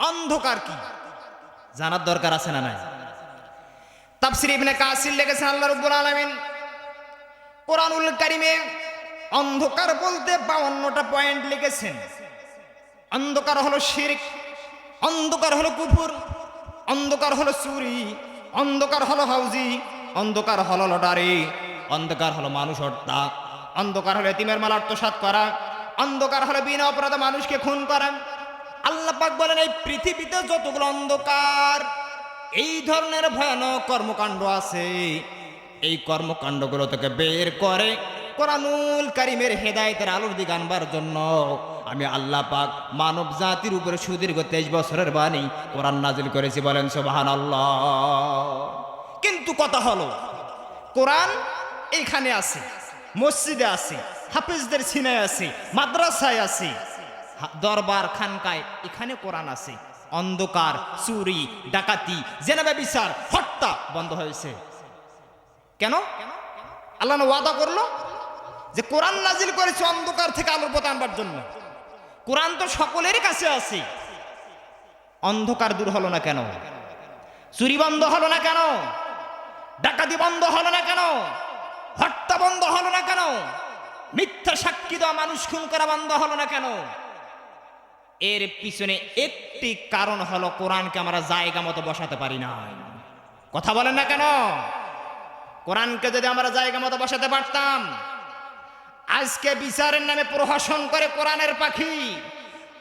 অন্ধকার কি? জানার দরকার আছে না নাই? তাফসির ইবনে কাসির লিখেছেন আল্লাহ রাব্বুল আলামিন, কোরআনুল কারিমে অন্ধকার বলতে বাউন্নটা পয়েন্ট লিখেছেন। অন্ধকার হলো শিরক, অন্ধকার হলো কুফুর, অন্ধকার হলো চুরি, অন্ধকার হলো হাউজি, অন্ধকার হলো লটারি, অন্ধকার হলো মানুষ হত্যা, অন্ধকার হলো এতিমের মাল আত্মসাৎ করা, অন্ধকার হলো বিনা অপরাধে মানুষকে খুন করা আল্লাহ পাক বলেন, এই পৃথিবীতে যতগুলো অন্ধকার, এই ধরনের ভয়ানক কর্মকাণ্ড আছে। এই কর্মকাণ্ডগুলো থেকে বের করে কোরআনুল কারিমের হেদায়েতের আলোর দিকে আনবার জন্য আমি আল্লাহ পাক মানব জাতির উপরে সুদীর্ঘ তেইশ বছরের বাণী কোরআন নাজিল করেছি বলেন সোবাহান আল্লাহ কিন্তু কথা হলো, কোরআন এইখানে আছে, মসজিদে আছে, হাফিজদের সিনায় আছে, মাদ্রাসায় আছে দরবার খানকায়, এখানে কোরআন আছে। অন্ধকার, চুরি, ডাকাতি, জেনাবে বিচার, হত্যা বন্ধ হয়েছে। কেন? আল্লাহ ওয়াদা করল যে কোরআন নাজিল করেছে অন্ধকার থেকে আলোর পথে আনবার জন্য। কোরআন তো সকলেরই কাছে আছে। অন্ধকার দূর হলো না কেন? চুরি বন্ধ হলো না কেন? ডাকাতি বন্ধ হলো না কেন? হত্যা বন্ধ হলো না কেন? মিথ্যা সাক্ষী দেওয়া মানুষ খুন করা বন্ধ হলো না কেন? এর পিছনে একটি কারণ হলো কোরআনকে আমরা জায়গা মতো বসাতে পারি না কথা বলেন না কেন? কোরআনকে যদি আমরা জায়গা মতো বসাতে পারতাম, আজকে বিচারের নামে প্রহসন করে কোরআনের পাখি,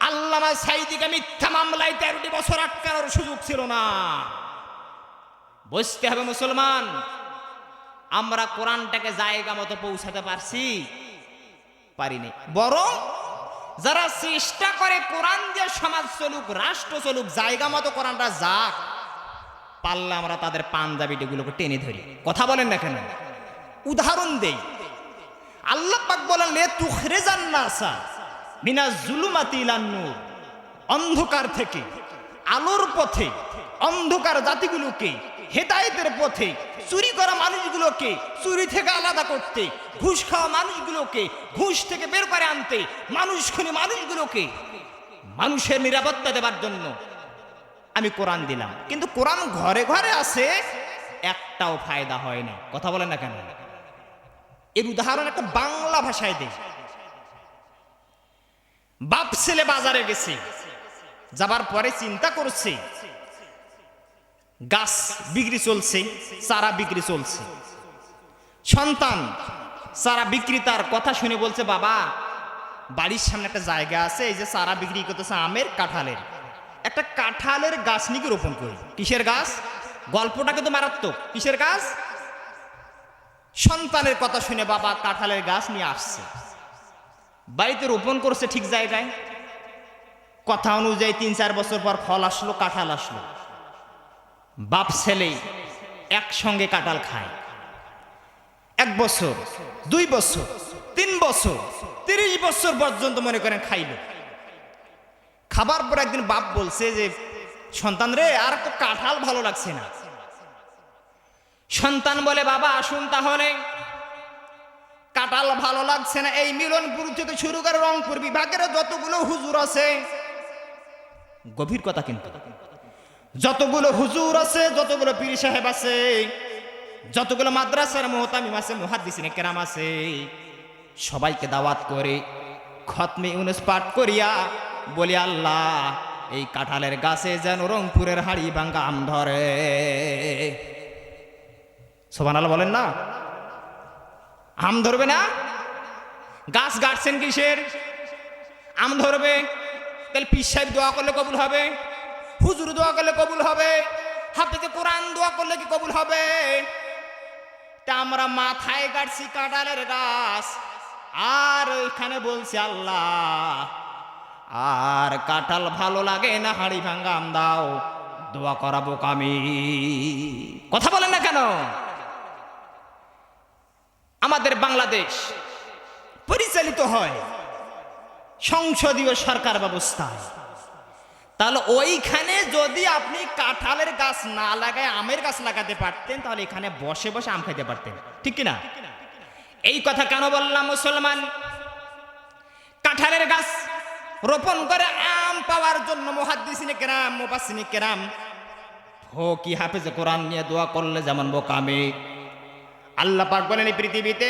আল্লামা সাইদিকে মিথ্যা মামলায় তেরোটি বছর আটকানোর সুযোগ ছিল না। বুঝতে হবে মুসলমান, আমরা কোরআনটাকে জায়গা মতো পৌঁছাতে পারছি, পারিনি। বরং যারা চেষ্টা করে কোরআন দিয়ে সমাজ চলুক, রাষ্ট্র চলুক, জায়গা মতো কোরআনটা যাক, পারলে আমরা তাদের পাঞ্জাবিটিগুলোকে টেনে ধরি। কথা বলেন না কেন? উদাহরণ দেই। আল্লাহ পাক বলেন লে তুখরে জান্নাসা মিনা জুলুমাতি নূর। অন্ধকার থেকে, আলোর পথে, অন্ধকার জাতিগুলোকে হেদায়েতের পথে চুরি করা মানুষগুলোকে, চুরি থেকে আলাদা করতে, ঘুষ খাওয়া মানুষগুলোকে, ঘুষ থেকে বের করে আনতে, মানুষ খুনি মানুষগুলোকে মানুষের নিরাপত্তা দেবার জন্য আমি কোরআন দিলাম। কিন্তু কোরআন ঘরে ঘরে আছে, একটাও ফায়দা হয় না। কথা বলেন না কেন? এর উদাহরণ একটা বাংলা ভাষায় দেই। বাপ ছেলে বাজারে গেছে, যাবার পরে চিন্তা করছে গাছ বিক্রি চলছে, চারা বিক্রি চলছে। সন্তান, চারা বিক্রেতার কথা শুনে বলছে, বাবা, বাড়ির সামনে একটা জায়গা আছে, এই যে চারা বিক্রি করতেছে আমের কাঁঠালের। একটা কাঁঠালের গাছ নিকে রোপণ করি? কিসের গাছ? গল্পটা কিন্তু মারাত্মক। কিসের গাছ? সন্তানের কথা শুনে বাবা কাঁঠালের গাছ নিয়ে আসছে। বাড়িতে রোপণ করছে ঠিক জায়গায়। কথা অনুযায়ী তিন চার বছর পর ফল আসলো, কাঁঠাল আসলো। বাপ ছেলে একসঙ্গে কাঁঠাল খায়। এক বছর, দুই বছর, তিন বছর, তিরিশ বছর পর্যন্ত মনে করেন খাইল। খাবার পর একদিন বাপ বলছে যে, সন্তান রে, আর তো কাঁঠাল ভালো লাগছে না। সন্তান বলে, বাবা, আসুন তাহলে। কাঁঠাল ভালো লাগছে না। এই মিলনপুর থেকে শুরু করে রংপুর বিভাগের যতগুলো হুজুর আছে। গভীর কথা কিন্তু। যতগুলো হুজুর আছে, যতগুলো পীর সাহেব আছে, যতগুলো মাদ্রাসার মোহতামিম আছে মুহাদ্দিসিনে কেরাম আছে, সবাইকে দাওয়াত করে খতমে ইউনুস পাঠ করিয়া বলি, আল্লাহ, এই কাঁঠালের গাছে যেন রংপুরের হাড়ি ভাঙ্গা আম ধরে। আল্লাহ বলেন না? আম ধরবে না? গাছ গাড়ছেন কিসের? আম ধরবে? তাহলে পিস সাহেব দোয়া করলে কবুল হবে? হুজুর দোয়া করলে কবুল হবে? হাফিজে কোরআন দোয়া করলে কি কবুল হবে? তা আমরা মাথায় গাড়ছি কাঁঠালের গাছ। আর ওইখানে বলছি আল্লাহ, আর কাঁঠাল ভালো লাগে না, হাড়ি ভাঙ্গা আম দাও দোয়া করাবো কামি। কথা বলেন না কেন? আমাদের বাংলাদেশ পরিচালিত হয় সংসদীয় সরকার ব্যবস্থায়। তাহলে ওইখানে যদি আপনি কাঁঠালের গাছ না লাগায়, আমের গাছ লাগাতে পারতেন, তাহলে এখানে বসে বসে আম খাইতে পারতেন। ঠিক কি না এই কথা কেন বললাম মুসলমান? কাঁঠালের গাছ রোপণ করে আম পাওয়ার জন্য মুহাদ্দিসিনে কেরাম, মুফাসসিনে কেরাম হো কি হাফেজে কোরআন নিয়ে দোয়া করলে যেমন বোকামি আল্লাহ পাক বলেন এই পৃথিবীতে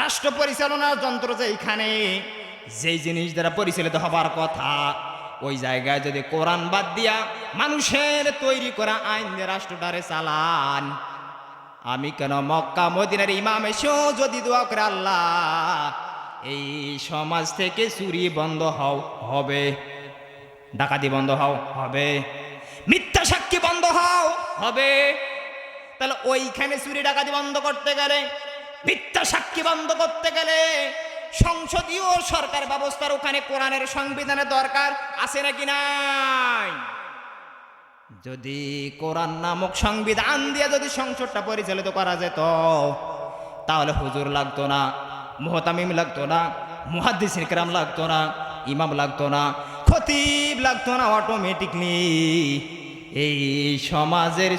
রাষ্ট্র পরিচালনার যন্ত্র যে এইখানে, যেই জিনিস দ্বারা পরিচালিত হবার কথা ওই জায়গায় যদি কোরআন বাদ দিয়া মানুষের তৈরি করা আইন রাষ্ট্রটারে চালান। আমি কেন মক্কা মদিনার ইমাম এসেও যদি দোয়া করে আল্লাহ, এই সমাজ থেকে চুরি বন্ধ হও, হবে। ডাকাতি বন্ধ হও, হবে। মিথ্যা সাক্ষী বন্ধ হও, হবে। তাহলে ওইখানে চুরি ডাকাতি বন্ধ করতে গেলে, মিথ্যা সাক্ষী বন্ধ করতে গেলে সংসদীয় সরকার ব্যবস্থার ওখানে কোরআনের সংবিধানের দরকার আছে নাকি নাই? যদি কোরআন নামক সংবিধান দিয়ে যদি সংসদটা পরিচালিত করা যেত, তাহলে হুজুর লাগতো না, মোহতামিম লাগতো না মুহাদ্দিস ইকরাম লাগতো না, ইমাম লাগতো না, খতিব লাগতো না অটোমেটিকলি এই সমাজের